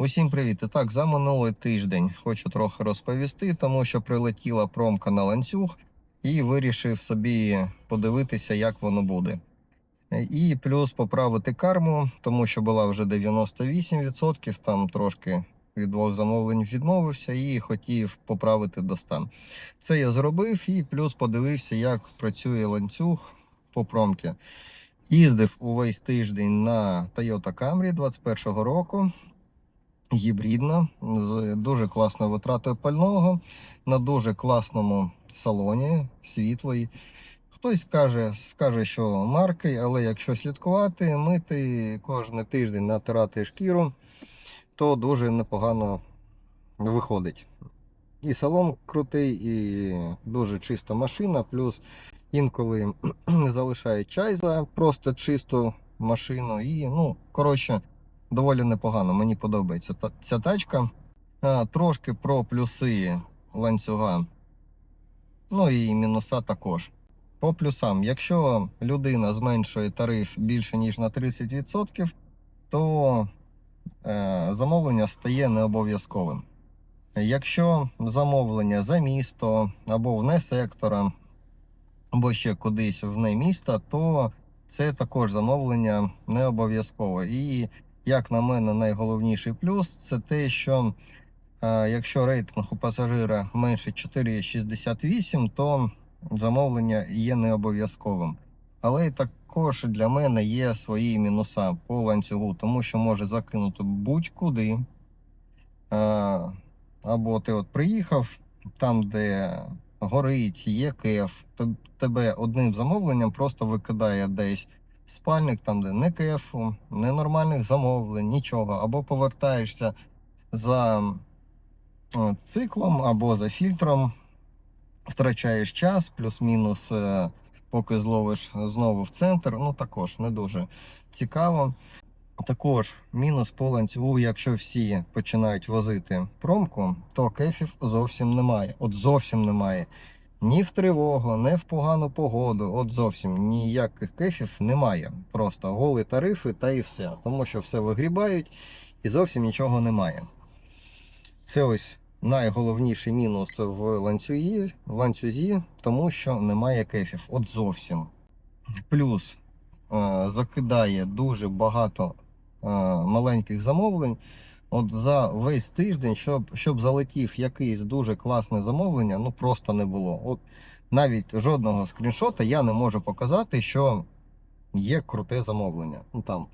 Усім привіт! Так, за минулий тиждень хочу трохи розповісти, тому що прилетіла промка на ланцюг і вирішив собі подивитися, як воно буде. І плюс поправити карму, тому що була вже 98%, там трошки від двох замовлень відмовився і хотів поправити до 100. Це я зробив і плюс подивився, як працює ланцюг по промки. Їздив увесь тиждень на Toyota Camry 21 року гібридна з дуже класною витратою пального на дуже класному салоні світлий. Хтось скаже, скаже, що марки, але якщо слідкувати, мити кожен тиждень натирати шкіру, то дуже непогано виходить. І салон крутий, і дуже чиста машина, плюс інколи залишають чай за просто чисту машину. І, ну, коротше, доволі непогано. Мені подобається ця тачка. Трошки про плюси ланцюга. Ну і мінуса також. По плюсам, якщо людина зменшує тариф більше ніж на 30%, то е, замовлення стає необов'язковим. Якщо замовлення за місто або вне сектора, або ще кудись вне міста, то це також замовлення не обов'язково. І як на мене, найголовніший плюс це те, що е, якщо рейтинг у пасажира менше 4,68, то замовлення є не обов'язковим. Але і також для мене є свої мінуса по ланцюгу, тому що може закинути будь-куди. Е, Або ти от приїхав там, де горить, є кеф, то тебе одним замовленням просто викидає десь спальник, там, де не кефу, не нормальних замовлень, нічого. Або повертаєшся за е, циклом, або за фільтром, втрачаєш час, плюс-мінус, е, поки зловиш знову в центр. Ну також не дуже цікаво. Також мінус по ланцюгу, якщо всі починають возити промку, то кефів зовсім немає. От зовсім немає. Ні в тривогу, ні в погану погоду. От зовсім ніяких кефів немає. Просто голі тарифи та і все. Тому що все вигрібають і зовсім нічого немає. Це ось найголовніший мінус в ланцюзі, в ланцюзі тому що немає кефів. От зовсім. Плюс е, закидає дуже багато е, маленьких замовлень. От за весь тиждень, щоб, щоб залетів якийсь дуже класне замовлення, ну просто не було. От навіть жодного скріншота я не можу показати, що є круте замовлення. Ну там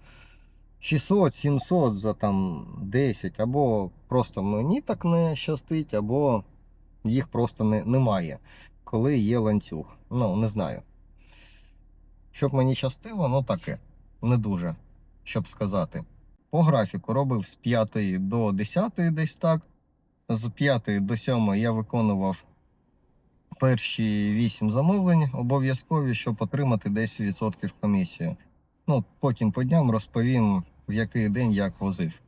600-700 за там 10, або просто мені так не щастить, або їх просто не, немає, коли є ланцюг. Ну, не знаю. Щоб мені щастило, ну таке. Не дуже, щоб сказати. По графіку робив з 5 до 10 десь так. З 5 до 7 я виконував перші 8 замовлень обов'язкові, щоб отримати 10% комісію. Ну, потім по дням розповім, в який день як возив.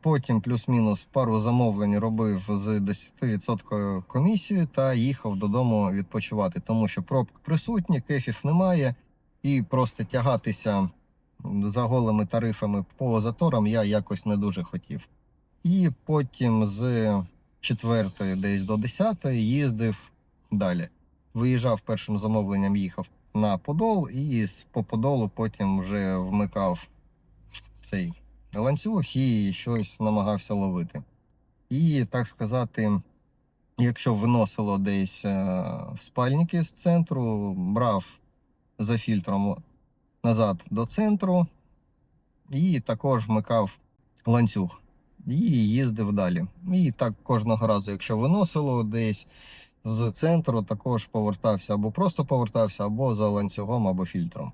Потім плюс-мінус пару замовлень робив з 10% комісією та їхав додому відпочивати, тому що пробки присутні, кефів немає, і просто тягатися за голими тарифами по заторам я якось не дуже хотів. І потім з 4 десь до 10 їздив далі. Виїжджав першим замовленням, їхав на Подол, і по Подолу потім вже вмикав цей ланцюг і щось намагався ловити. І так сказати, якщо виносило десь е, в спальники з центру, брав за фільтром назад до центру і також вмикав ланцюг і їздив далі. І так кожного разу, якщо виносило десь з центру, також повертався або просто повертався, або за ланцюгом, або фільтром.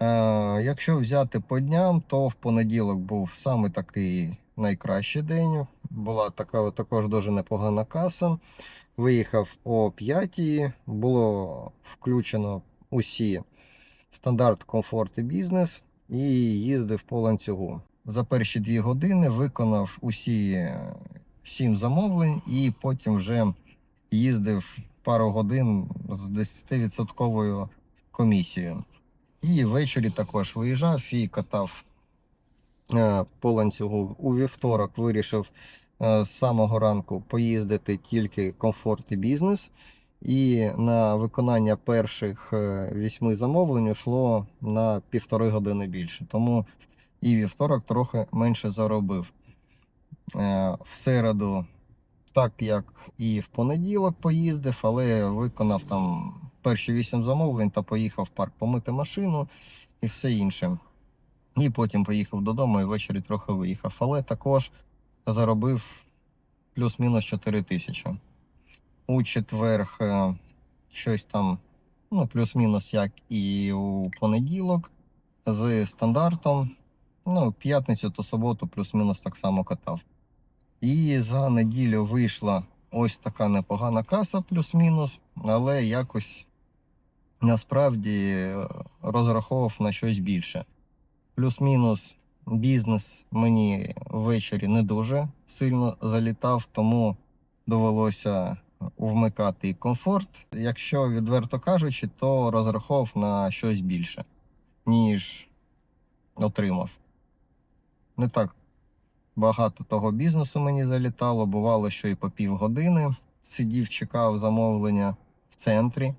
Е, якщо взяти по дням, то в понеділок був саме такий найкращий день. Була така також дуже непогана каса. Виїхав о 5, було включено усі стандарт, комфорт і бізнес, і їздив по ланцюгу. За перші дві години виконав усі сім замовлень, і потім вже їздив пару годин з 10% комісією. І ввечері також виїжджав і катав е, по ланцюгу. У вівторок вирішив е, з самого ранку поїздити тільки комфорт і бізнес. І на виконання перших е, вісьми замовлень йшло на півтори години більше. Тому і вівторок трохи менше заробив. Е, В середу, так як і в понеділок поїздив, але виконав там перші вісім замовлень та поїхав в парк помити машину і все інше. І потім поїхав додому і ввечері трохи виїхав. Але також заробив плюс-мінус 4 тисячі. У четвер е, щось там, ну, плюс-мінус, як і у понеділок, з стандартом. Ну, п'ятницю та суботу плюс-мінус так само катав. І за неділю вийшла ось така непогана каса, плюс-мінус, але якось насправді е, розраховував на щось більше. Плюс-мінус бізнес мені ввечері не дуже сильно залітав, тому довелося вмикати комфорт. Якщо відверто кажучи, то розраховував на щось більше, ніж отримав. Не так багато того бізнесу мені залітало. Бувало, що і по півгодини сидів, чекав замовлення в центрі,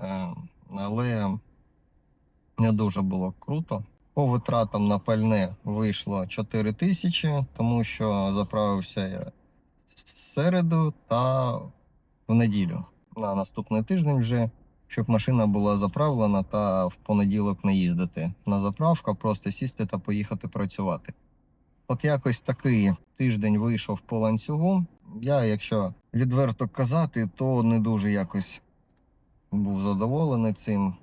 Е, але не дуже було круто. По витратам на пальне вийшло 4 тисячі, тому що заправився я в середу та в неділю. На наступний тиждень вже, щоб машина була заправлена та в понеділок не їздити на заправку, просто сісти та поїхати працювати. От якось такий тиждень вийшов по ланцюгу. Я, якщо відверто казати, то не дуже якось був задоволений цим.